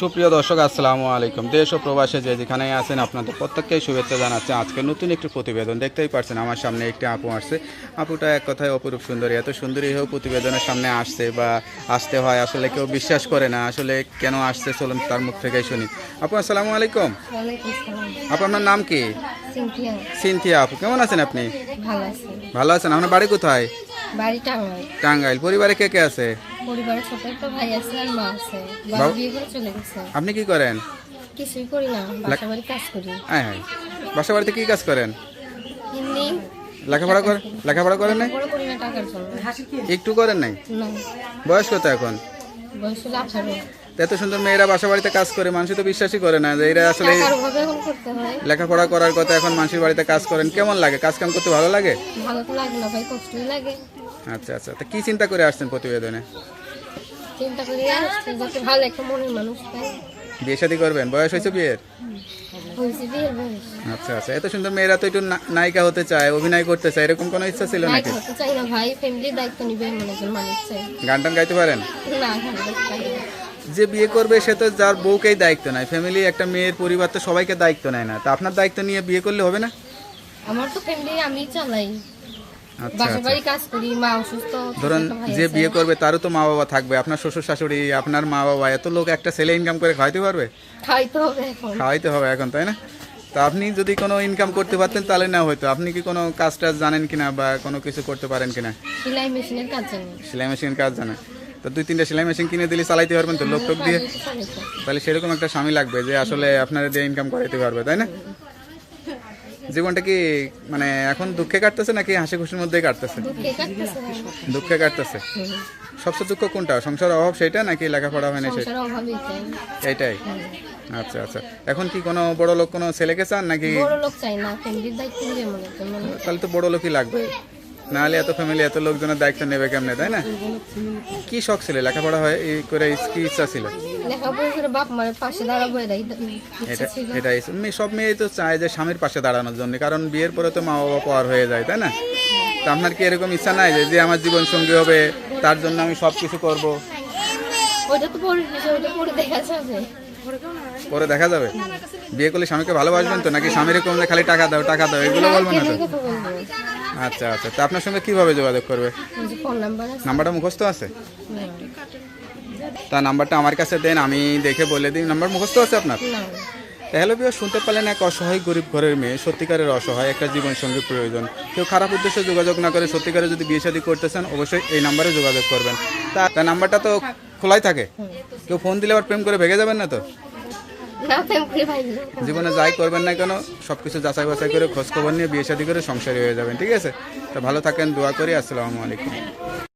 সুপ্রিয় দর্শক আসসালামু আলাইকুম। দেশ ও প্রবাসে যে যেখানে আছেন আপনাদের প্রত্যেককেই শুভেচ্ছা জানাচ্ছে। আজকে নতুন একটি প্রতিবেদন দেখতেই পারছেন আমার সামনে একটি আপু আসছে। আপুটা এক কথায় অপরূপ সুন্দরী এত সুন্দরী হয়েও প্রতিবেদনের সামনে আসছে বা আসতে হয় আসলে কেউ বিশ্বাস করে না আসলে কেন আসছে চলুন তার মুখ থেকেই শুনি। আপু আসসালামু আলাইকুম। আপু আপনার নাম কি? সিনথিয়া। আপু কেমন আছেন আপনি? ভালো আছেন আপনার বাড়ি কোথায়? বাড়ি টাঙ্গাইল পরিবারে কে কে আছে? পরিবারের ছোট একটা ভাই আছে আর মা আছে। বাবা বিয়ে করে চলে গেছে। আপনি কি করেন? কিছুই করি না বাসা বাড়ি কাজ করি। হ্যাঁ হ্যাঁ। বাসা বাড়িতে কি কাজ করেন? হিন্দি লেখাপড়া করেন লেখাপড়া করেন নাই? বড় করি না টাকার জন্য। একটু করেন নাই? না। বয়স কত এখন? বয়স হলো আঠারো। তো এত সুন্দর মেয়েরা বাসা বাড়িতে কাজ করে মানুষ তো বিশ্বাসই করে না যে এরা আসলে লেখাপড়া করার কথা এখন মানুষের বাড়িতে কাজ করেন কেমন লাগে? কাজ কাম করতে ভালো লাগে? ভালো তো লাগে না ভাই কষ্টই লাগে। আচ্ছা আচ্ছা। তো কি চিন্তা করে আসছেন প্রতিবেদনে? চিন্তা করি আসছে যাতে ভালো একটা মনের মানুষ পাই বিয়ে শাদী করবেন? বয়স হয়েছে বিয়ের? আচ্ছা আচ্ছা। এত সুন্দর মেয়েরা তো একটু নায়িকা হতে চায় অভিনয় করতে চায় এরকম কোনো ইচ্ছা ছিল নাকি? গান টান গাইতে পারেন। যে বিয়ে করবে সে তো যার বউকেই দায়িত্ব নেয়। ফ্যামিলি একটা মেয়ের পরিবার তো সবাইকে দায়িত্ব নেয় না। তা আপনার দায়িত্ব নিয়ে বিয়ে করলে হবে না? আমার তো ফ্যামিলি আমি চালাই। আচ্ছা আচ্ছা। ধরুন যে বিয়ে করবে তারও তো মা বাবা থাকবে। আপনার শ্বশুর শাশুড়ি আপনার মা বাবা এত লোক একটা ছেলে ইনকাম করে খাওয়াইতে পারবে? খাইতে হবে এখন। খাওয়াইতে হবে এখন তাই না? তা আপনি যদি কোনো ইনকাম করতে পারতেন তাহলে না হয়তো আপনি কি কোনো কাজ টাজ জানেন কিনা বা কোনো কিছু করতে পারেন কিনা? সেলাই মেশিনের কাজ জানি। সেলাই মেশিন কাজ জানেন। তো দুই তিনটা সেলাই মেশিন কিনে দিলে চালাইতে পারবেন তো লোক টোক দিয়ে। তাহলে সেরকম একটা স্বামী লাগবে যে আসলে আপনারা দিয়ে ইনকাম করাইতে পারবে তাই না? জীবনটা কি মানে এখন দুঃখে কাটতেছে নাকি হাসি খুশির মধ্যেই কাটতেছে? দুঃখে কাটতেছে না। দুঃখে কাটতেছে। সবচেয়ে দুঃখ কোনটা সংসার অভাব সেটা নাকি লেখাপড়া হয় না সেটা? এইটাই আচ্ছা আচ্ছা। এখন কি কোনো বড় লোক কোনো ছেলেকে চান নাকি? তাহলে তো বড় লোকই লাগবে। নাহলে এত ফ্যামিলি এত লোকজনের দায়িত্ব নেবে কেমনে তাই না? কি শখ ছিল? লেখাপড়া হয় এই করে কি ইচ্ছা ছিল? এটা সব মেয়ে তো চায় যে স্বামীর পাশে দাঁড়ানোর জন্য কারণ বিয়ের পরে তো মা বাবা পাওয়ার হয়ে যায় তাই না? তা আপনার কি এরকম ইচ্ছা নাই যে আমার জীবন সঙ্গী হবে তার জন্য আমি সব কিছু করব পরে পরে দেখা যাবে। পরে বিয়ে করলে স্বামীকে ভালোবাসবেন তো নাকি স্বামীর কমলে খালি টাকা দাও টাকা দাও এগুলো বলবেন না আচ্ছা আচ্ছা। তা আপনার সঙ্গে কীভাবে যোগাযোগ করবে? নাম্বারটা মুখস্থ আছে? তা নাম্বারটা আমার কাছে দেন আমি দেখে বলে দিই। নাম্বার মুখস্থ আছে আপনার? তাহলে বিয়ে শুনতে পারলেন এক অসহায় গরিব ঘরের মেয়ে সত্যিকারের অসহায় একটা জীবন সঙ্গী প্রয়োজন। কেউ খারাপ উদ্দেশ্যে যোগাযোগ না করে সত্যিকারে যদি বিয়ে শাদী করতে চান অবশ্যই এই নাম্বারে যোগাযোগ করবেন। তা নাম্বারটা তো খোলাই থাকে? কেউ ফোন দিলে আবার প্রেম করে ভেগে যাবেন না তো? জীবনে যাই করবেন না কেন, সবকিছু যাচাই বাছাই করে খোঁজ খবর নিয়ে বিয়ে শাদী করে সংসারী হয়ে যাবেন, ঠিক আছে? তো ভালো থাকেন, দোয়া করি, আসসালামু আলাইকুম।